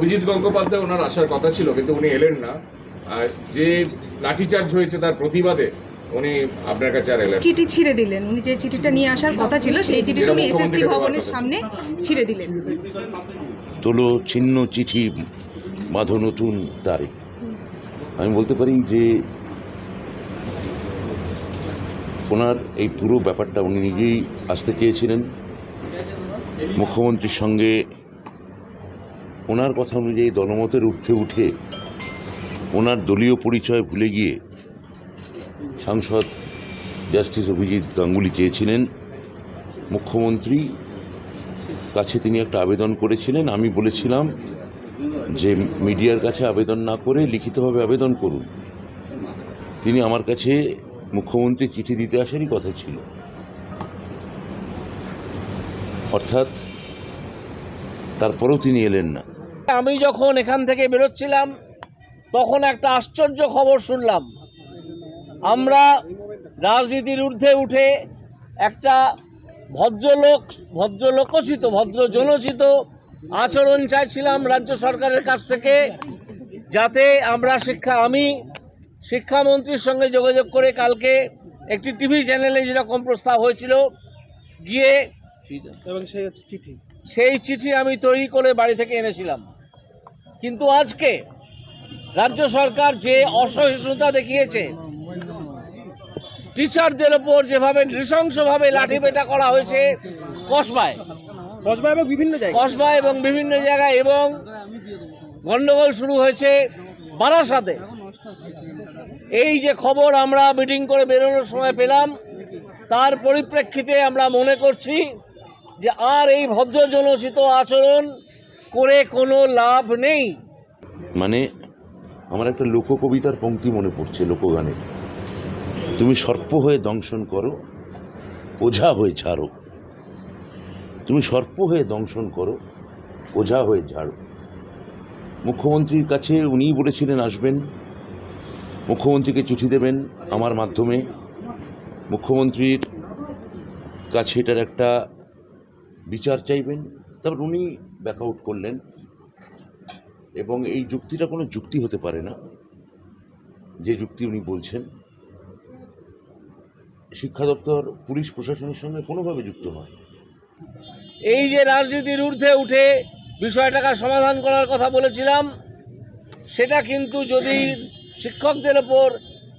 অভিজিৎ গঙ্গোপাধ্যায় ওনার আসার কথা ছিল কিন্তু উনি এলেন না। আর যে লাঠিচার্জ হয়েছে তার প্রতিবাদে উনি আপনার কাছে আর এলেন চিঠি ছিঁড়ে দিলেন। উনি যে চিঠিটা নিয়ে আসার কথা ছিল সেই চিঠিটা উনি এসএসসি ভবনের সামনে ছিঁড়ে দিলেন। তোলো ছিন্ন চিঠি বাঁধো নতুন তারিখ আমি বলতে পারি যে ওনার এই পুরো ব্যাপারটা উনি নিজেই আসতে চেয়েছিলেন। মুখ্যমন্ত্রীর সঙ্গে ওনার কথা অনুযায়ী দলমতের ঊর্ধ্বে উঠে ওনার দলীয় পরিচয় ভুলে গিয়ে সাংসদ জাস্টিস অভিজিৎ গাঙ্গুলি চেয়েছিলেন। মুখ্যমন্ত্রী কাছে তিনি একটা আবেদন করেছিলেন। আমি বলেছিলাম যে মিডিয়ার কাছে আবেদন না করে লিখিতভাবে আবেদন করুন। তিনি আমার কাছে মুখ্যমন্ত্রী চিঠি দিতে আসারই কথা ছিল। অর্থাৎ তারপরেও তিনি এলেন না। আমি যখন এখান থেকে বেরোচ্ছিলাম তখন একটা আশ্চর্য খবর শুনলাম। আমরা রাজনীতির ঊর্ধ্বে উঠে একটা ভদ্রলোক ভদ্রলোকচিত ভদ্র জনচিত আচরণ চাইছিলাম রাজ্য সরকারের কাছ থেকে যাতে আমরা শিক্ষা আমি শিক্ষামন্ত্রীর সঙ্গে যোগাযোগ করে কালকে একটি টিভি চ্যানেলে যেরকম প্রস্তাব হয়েছিল গিয়ে এবং সেই চিঠি। সেই চিঠি আমি তৈরি করে বাড়ি থেকে এনেছিলাম। কিন্তু আজকে রাজ্য সরকার যে অসহিষ্ণুতা দেখিয়েছে টিচারদের ওপর যেভাবে নৃশংসভাবে লাঠিপেটা করা হয়েছে কসবায়। কসবা এবং বিভিন্ন জায়গায়। কসবায় এবং বিভিন্ন জায়গায় এবং গন্ডগোল শুরু হয়েছে বারাসাতে। এই যে খবর আমরা মিটিং করে বেরোনোর সময় পেলাম তার পরিপ্রেক্ষিতে আমরা মনে করছি যে আর এই ভদ্রজনচিত আচরণ করে কোনো লাভ নেই। মানে আমার একটা লোককবিতার পঙ্ক্তি মনে পড়ছে লোকগানে। তুমি সর্প হয়ে দংশন করো, ওঝা হয়ে ছাড়ো তুমি সর্প হয়ে দংশন করো, ওঝা হয়ে ঝাড়ো। মুখ্যমন্ত্রীর কাছে উনিই বলেছিলেন আসবেন, মুখ্যমন্ত্রীকে চিঠি দেবেন আমার মাধ্যমে। মুখ্যমন্ত্রীর কাছে এটার একটা বিচার চাইবেন তারপর উনি ব্যাক আউট করলেন এবং এই যুক্তিটা কোনো যুক্তি হতে পারে না। যে যুক্তি উনি বলছেন শিক্ষা দপ্তর পুলিশ প্রশাসনের সঙ্গে কোনোভাবে যুক্ত নয়। এই যে রাজনীতির ঊর্ধ্বে উঠে বিষয়টাকে সমাধান করার কথা বলেছিলাম সেটা কিন্তু যদি শিক্ষকদের ওপর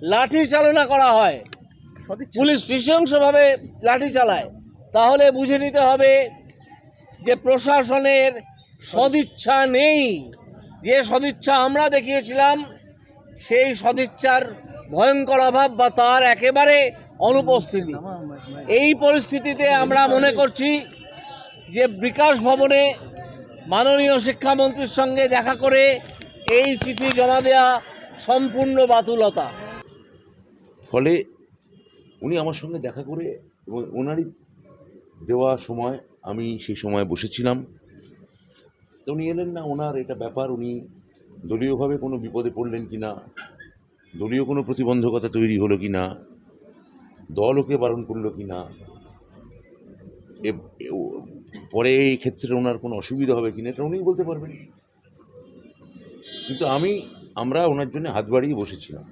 লাঠি চালনা করা হয় পুলিশ নৃশংসভাবে লাঠি চালায় তাহলে বুঝে নিতে হবে যে প্রশাসনের সদিচ্ছা নেই, যে সদিচ্ছা আমরা দেখিয়েছিলাম, সেই সদিচ্ছার ভয়ঙ্কর অভাব বা তার একেবারে অনুপস্থিতি। এই পরিস্থিতিতে আমরা মনে করছি যে বিকাশ ভবনে মাননীয় শিক্ষামন্ত্রীর সঙ্গে দেখা করে এই চিঠি জমা দেওয়া সম্পূর্ণ বাতুলতা। ফলে উনি আমার সঙ্গে দেখা করে এবং ওনারই দেওয়া সময় আমি সেই সময় বসেছিলাম। তো উনি এলেন না, ওনার এটা ব্যাপার, উনি দলীয়ভাবে কোনো বিপদে পড়লেন কি না দলীয় কোনো প্রতিবন্ধকতা তৈরি হলো কি না দল ওকে বারণ করল কি না পরে এই ক্ষেত্রে ওনার কোনো অসুবিধা হবে কি না এটা উনিই বলতে পারবেন। কিন্তু আমি, আমরা ওনার জন্য হাত বাড়িয়ে বসেছিলাম।